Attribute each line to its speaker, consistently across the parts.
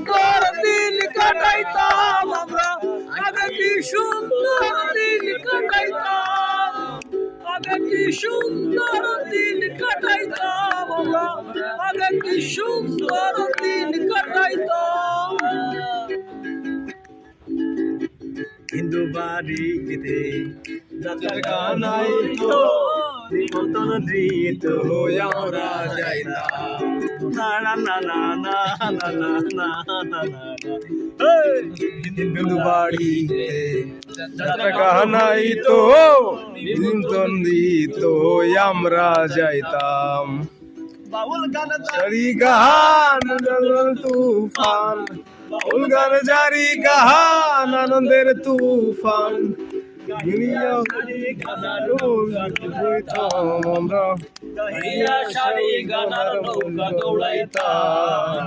Speaker 1: সুন্দর দিন কাটাইতাম আমরা। আগে কি সুন্দর দিন কাটাইতাম? আগে কি সুন্দর দিন কাটাইতাম আমরা? আগে কি সুন্দর দিন কাটাইতাম?
Speaker 2: হিন্দু বাড়িতে যাত্রার গানাই তো নিমন্ত্রণ দিত আমরা যাইতাম। বিন্দু বাড়িতে কাহানাই তো তো আমরা যাইতাম বাউল গান জারি গান তুফান বাউল গান জারি গান আনন্দের তুফান আমরা
Speaker 1: গাইয়া সারি গানার নৌকা দৌড়াইতাম।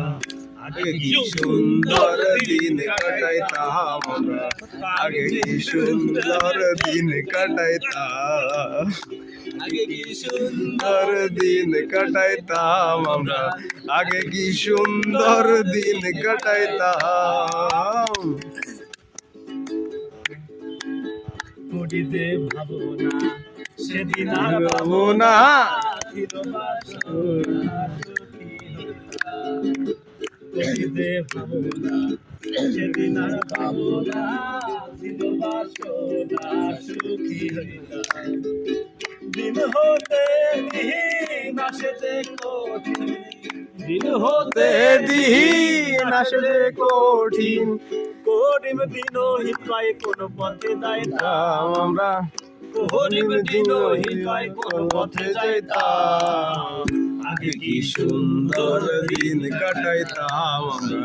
Speaker 2: আগে কি সুন্দর দিন কাটাইতাম। আমরা আগে কি সুন্দর দিন কাটাইতাম।
Speaker 1: আগে কি সুন্দর
Speaker 2: আমরা। আগে কি সুন্দর দিন কাটাইতাম।
Speaker 1: কোটিতে ভাবো সেদিন আর
Speaker 2: ভাবো না।
Speaker 1: ছিল বাসনা কোটিতে ভাবো না সেদিন আর ভাবো না ছিল বাসনা সুখী হইলাম দিন হতে দিন আসেতে কঠিন।
Speaker 2: কঠিন
Speaker 1: দিন হিপায় কোন পথে
Speaker 2: তাম আমরা।
Speaker 1: কঠিন দিন হিপায় কোন পথে না
Speaker 2: আগে কি সুন্দর দিন কাটাইতাম আমরা?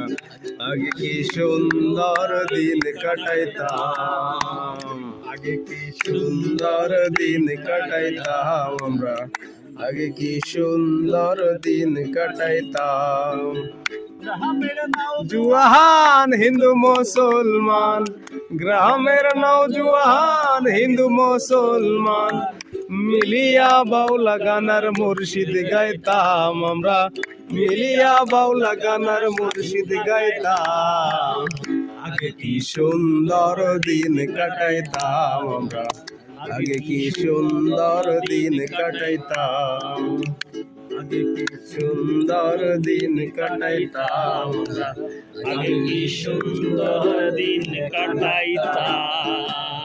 Speaker 2: আগে কি সুন্দর দিন কাটাইতাম? আগে কি সুন্দর দিন কাটাইতাম আমরা? আগে কি সুন্দর দিন কাটাইতাম?
Speaker 1: নাও
Speaker 2: জুয়ান হিন্দু মুসলমান। গ্রামের নৌজুয়ান হিন্দু মুসলমান। মিলিয়া বাউলা গানার মুর্শিদ গাইতাম আমরা। মিলিয়া বাউলা গানার মুর্শিদ গাইতাম। আগে কি সুন্দর দিন কাটাইতাম আমরা। আগে কি সুন্দর দিন কাটাইতাম। সুন্দর দিন কাটাইতাম আগে সুন্দর দিন কাটাইতাম।